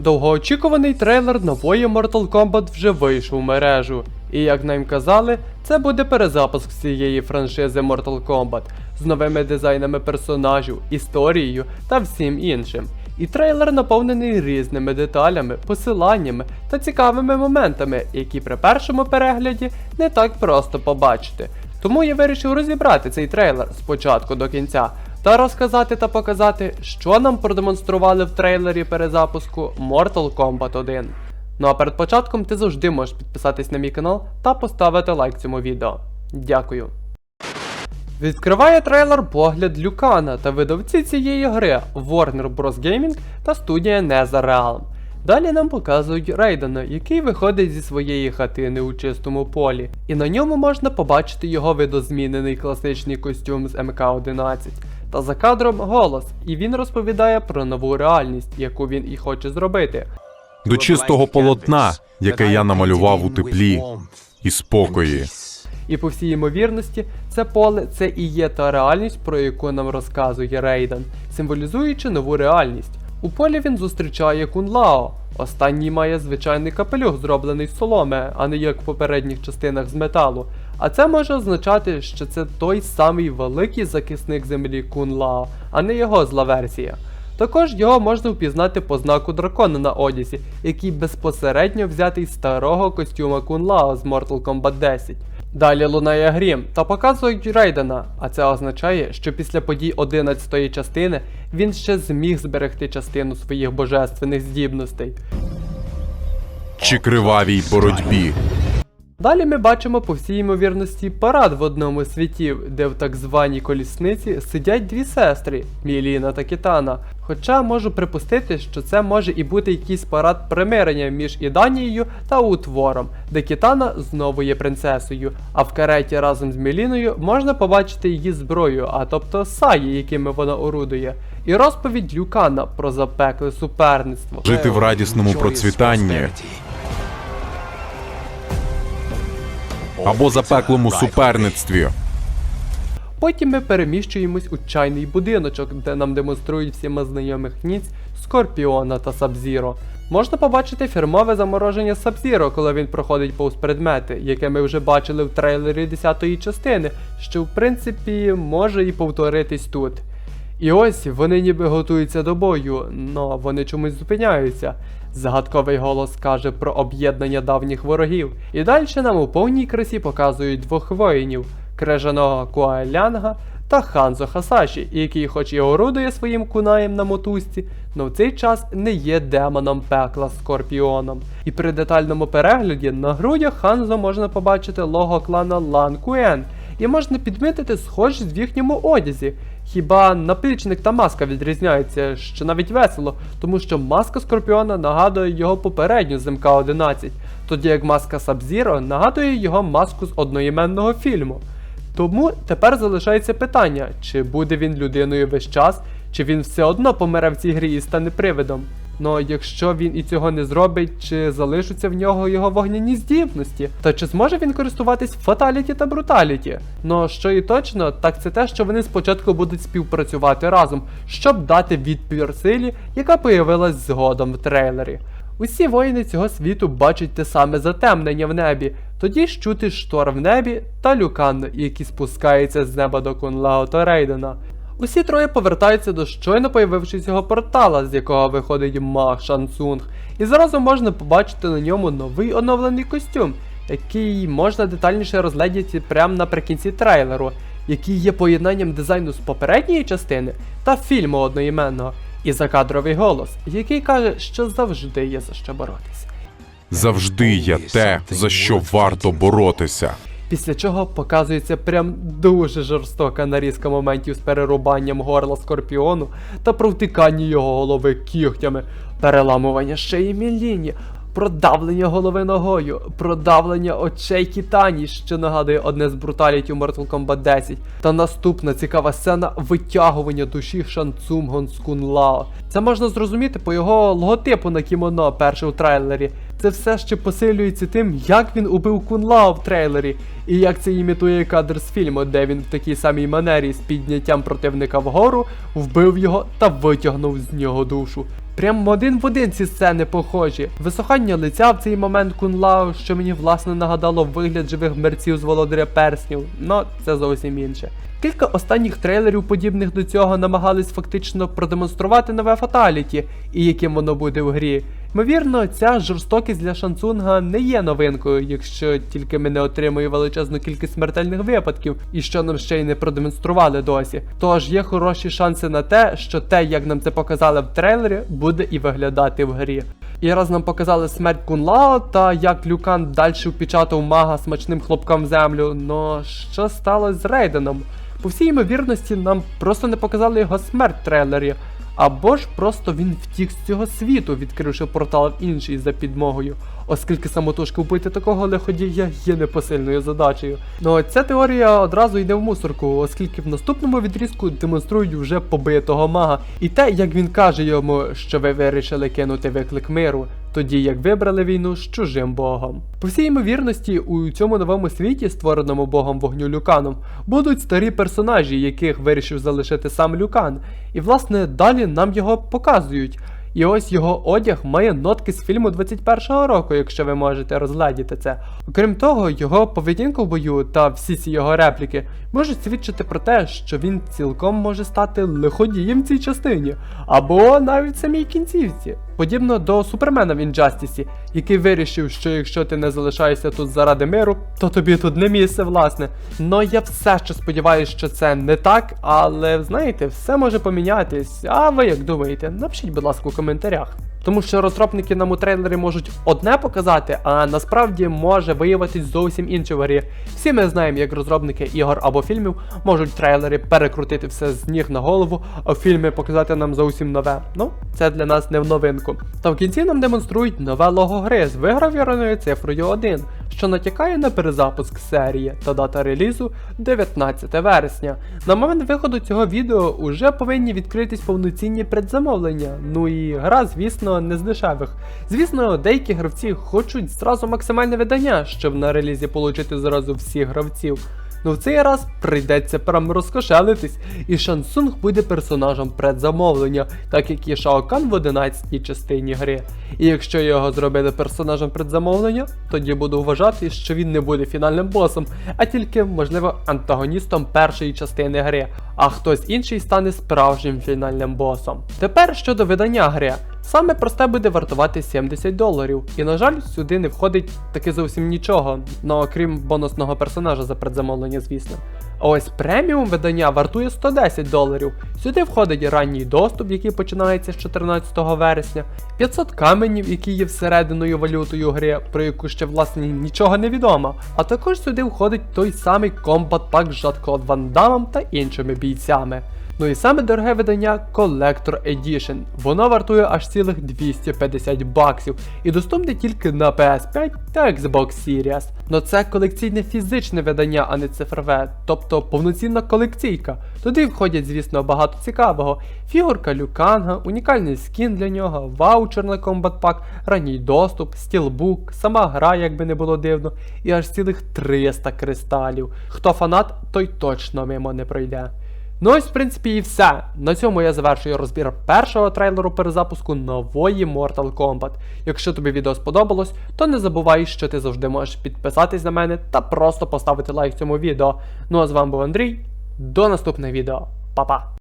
Довгоочікуваний трейлер нової Mortal Kombat вже вийшов в мережу. І як нам казали, це буде перезапуск всієї франшизи Mortal Kombat з новими дизайнами персонажів, історією та всім іншим. І трейлер наповнений різними деталями, посиланнями та цікавими моментами, які при першому перегляді не так просто побачити. Тому я вирішив розібрати цей трейлер з початку до кінця та розказати та показати, що нам продемонстрували в трейлері перезапуску Mortal Kombat 1. Ну а перед початком ти завжди можеш підписатись на мій канал та поставити лайк цьому відео. Дякую. Відкриває трейлер погляд Люкана та видавці цієї гри Warner Bros. Gaming та студія NetherRealm. Далі нам показують Рейдена, який виходить зі своєї хатини у чистому полі, і на ньому можна побачити його видозмінений класичний костюм з МК-11. Та за кадром голос, і він розповідає про нову реальність, яку він і хоче зробити. до чистого полотна, яке я намалював у теплі і спокої. І по всій ймовірності, це поле це і є та реальність, про яку нам розказує Рейден, символізуючи нову реальність. У полі він зустрічає Кунлао. Останній має звичайний капелюх, зроблений з соломи, а не як в попередніх частинах з металу. А це може означати, що це той самий великий захисник землі Кунлао, а не його зла версія. Також його можна впізнати по знаку дракона на одязі, який безпосередньо взятий з старого костюма Кунлао з Mortal Kombat 10. Далі лунає грім та показують Рейдена, а це означає, що після подій 11 частини він ще зміг зберегти частину своїх божественних здібностей. Чи кривавій боротьбі. Далі ми бачимо по всій ймовірності парад в одному з світів, де в так званій колісниці сидять дві сестри Міліна та Кітана. Хоча можу припустити, що це може і бути якийсь парад примирення між Іданією та Утвором, де Кітана знову є принцесою, а в кареті разом з Міліною можна побачити її зброю, а тобто саї, якими вона орудує, і розповідь Люкана про запекле суперництво. Жити в радісному процвітанні або запеклому суперництві. Потім ми переміщуємось у чайний будиночок, де нам демонструють всіма знайомих ніць Скорпіона та Сабзіро. Можна побачити фірмове замороження Сабзіро, коли він проходить повз предмети, яке ми вже бачили в трейлері 10-ї частини, що в принципі може і повторитись тут. І ось вони ніби готуються до бою, но вони чомусь зупиняються. Загадковий голос каже про об'єднання давніх ворогів. І далі нам у повній красі показують двох воїнів крижаного Куалянга та Ханзо Хасаші, який хоч і орудує своїм кунаєм на мотузці, но в цей час не є демоном пекла Скорпіоном. І при детальному перегляді на грудях Ханзо можна побачити лого клана Лан Куен, і можна підмітити схожість в їхньому одязі. Хіба наплічник та маска відрізняються, що навіть весело, тому що маска Скорпіона нагадує його попередню з МК-11, тоді як маска Сабзіро нагадує його маску з одноіменного фільму. Тому тепер залишається питання, чи буде він людиною весь час, чи він все одно помре в цій грі і стане привидом. Ну якщо він і цього не зробить, чи залишаться в нього його вогняні здібності, та чи зможе він користуватись фаталіті та бруталіті? Ну що і точно, так це те, що вони спочатку будуть співпрацювати разом, щоб дати відпір силі, яка появилась згодом в трейлері. Усі воїни цього світу бачать те саме затемнення в небі, тоді ж чути шторм в небі та люкан, який спускається з неба до Кунлао та Рейдена. Усі троє повертаються до щойно появившись портала, з якого виходить Ма Шансунг, і зразу можна побачити на ньому новий оновлений костюм, який можна детальніше розглядіти прямо наприкінці трейлеру, який є поєднанням дизайну з попередньої частини та фільму одноіменного, і закадровий голос, який каже, що завжди є за що боротися. Завжди є те, за що варто боротися. Після чого показується прям дуже жорстока нарізка моментів з перерубанням горла скорпіону та провтикання його голови кігтями, переламування шиї Міліні, продавлення голови ногою, продавлення очей Кітані, що нагадує одне з бруталітів Mortal Kombat 10, та наступна цікава сцена витягування душі Шанцумгон з Кунлао. Це можна зрозуміти по його логотипу на кімоно перше у трейлері. Це все ще посилюється тим, як він убив Кунлао в трейлері, і як це імітує кадр з фільму, де він в такій самій манері з підняттям противника вгору вбив його та витягнув з нього душу. Прям один в один ці сцени похожі. Висохання лиця в цей момент Кунлао, що мені власне нагадало вигляд живих мерців з володаря перснів, но це зовсім інше. Кілька останніх трейлерів, подібних до цього, намагались фактично продемонструвати нове фаталіті і яким воно буде в грі. Ймовірно, ця жорстокість для Шансунга не є новинкою, якщо тільки ми не отримуємо величезну кількість смертельних випадків, і що нам ще й не продемонстрували досі. Тож є хороші шанси на те, що те, як нам це показали в трейлері, буде і виглядати в грі. І раз нам показали смерть Кунлао та як Люкан далі впечатав мага смачним хлопком в землю, но що сталося з Рейденом? По всій ймовірності, нам просто не показали його смерть в трейлері. Або ж просто він втік з цього світу, відкривши портал в інший за підмогою, оскільки самотужки вбити такого лиходія є непосильною задачею. Ну ця теорія одразу йде в мусорку, оскільки в наступному відрізку демонструють вже побитого мага, і те, як він каже йому, що ви вирішили кинути виклик миру, тоді як вибрали війну з чужим богом. По всій ймовірності, у цьому новому світі, створеному богом вогню Люканом, будуть старі персонажі, яких вирішив залишити сам Люкан. І власне далі нам його показують. І ось його одяг має нотки з фільму 21-го року, якщо ви можете розглядіти це. Окрім того, його поведінка в бою та всі ці його репліки можуть свідчити про те, що він цілком може стати лиходієм в цій частині, або навіть самій кінцівці. Подібно до Супермена в Інджастісі, який вирішив, що якщо ти не залишаєшся тут заради миру, то тобі тут не місце, власне. Но я все ще сподіваюся, що це не так, але знаєте, все може помінятись. А ви як думаєте? Напишіть, будь ласка, у коментарях. Тому що розробники нам у трейлері можуть одне показати, а насправді може виявитись зовсім інше в грі. Всі ми знаємо, як розробники ігор або фільмів можуть трейлери перекрутити все з ніг на голову, а фільми показати нам зовсім нове. Ну, це для нас не в новинку. Та в кінці нам демонструють нове лого гри з вигравірованою цифрою 1, що натякає на перезапуск серії та дата релізу 19 вересня. На момент виходу цього відео уже повинні відкритись повноцінні предзамовлення. Ну і гра, звісно, не з дешевих. Звісно, деякі гравці хочуть зразу максимальне видання, щоб на релізі отримати зразу всіх гравців. Ну в цей раз прийдеться прям розкошелитись, і Шансунг буде персонажем предзамовлення, так як і Шаокан в 11 частині гри. І якщо його зробили персонажем предзамовлення, тоді буду вважати, що він не буде фінальним босом, а тільки, можливо, антагоністом першої частини гри, а хтось інший стане справжнім фінальним босом. Тепер щодо видання гри. Саме просте буде вартувати 70 доларів. І на жаль, сюди не входить таки зовсім нічого, ну окрім бонусного персонажа за предзамовлення, звісно. А ось преміум видання вартує 110 доларів. Сюди входить ранній доступ, який починається з 14 вересня, 500 каменів, які є всерединою валютою гри, про яку ще власне нічого не відомо. А також сюди входить той самий комбат пак з Жан-Клод Ван Дамом та іншими бійцями. Ну і саме дороге видання Collector Edition. Воно вартує аж цілих 250 баксів і доступне тільки на PS5 та Xbox Series. Но це колекційне фізичне видання, а не цифрове, тобто повноцінна колекційка. Туди входять, звісно, багато цікавого. Фігурка Люканга, унікальний скін для нього, ваучер на комбат пак, ранній доступ, стілбук, сама гра, як би не було дивно, і аж цілих 300 кристалів. Хто фанат, той точно мимо не пройде. Ну ось, в принципі, і все. На цьому я завершую розбір першого трейлеру перезапуску нової Mortal Kombat. Якщо тобі відео сподобалось, то не забувай, що ти завжди можеш підписатись на мене та просто поставити лайк цьому відео. Ну а з вами був Андрій. До наступного відео. Па-па!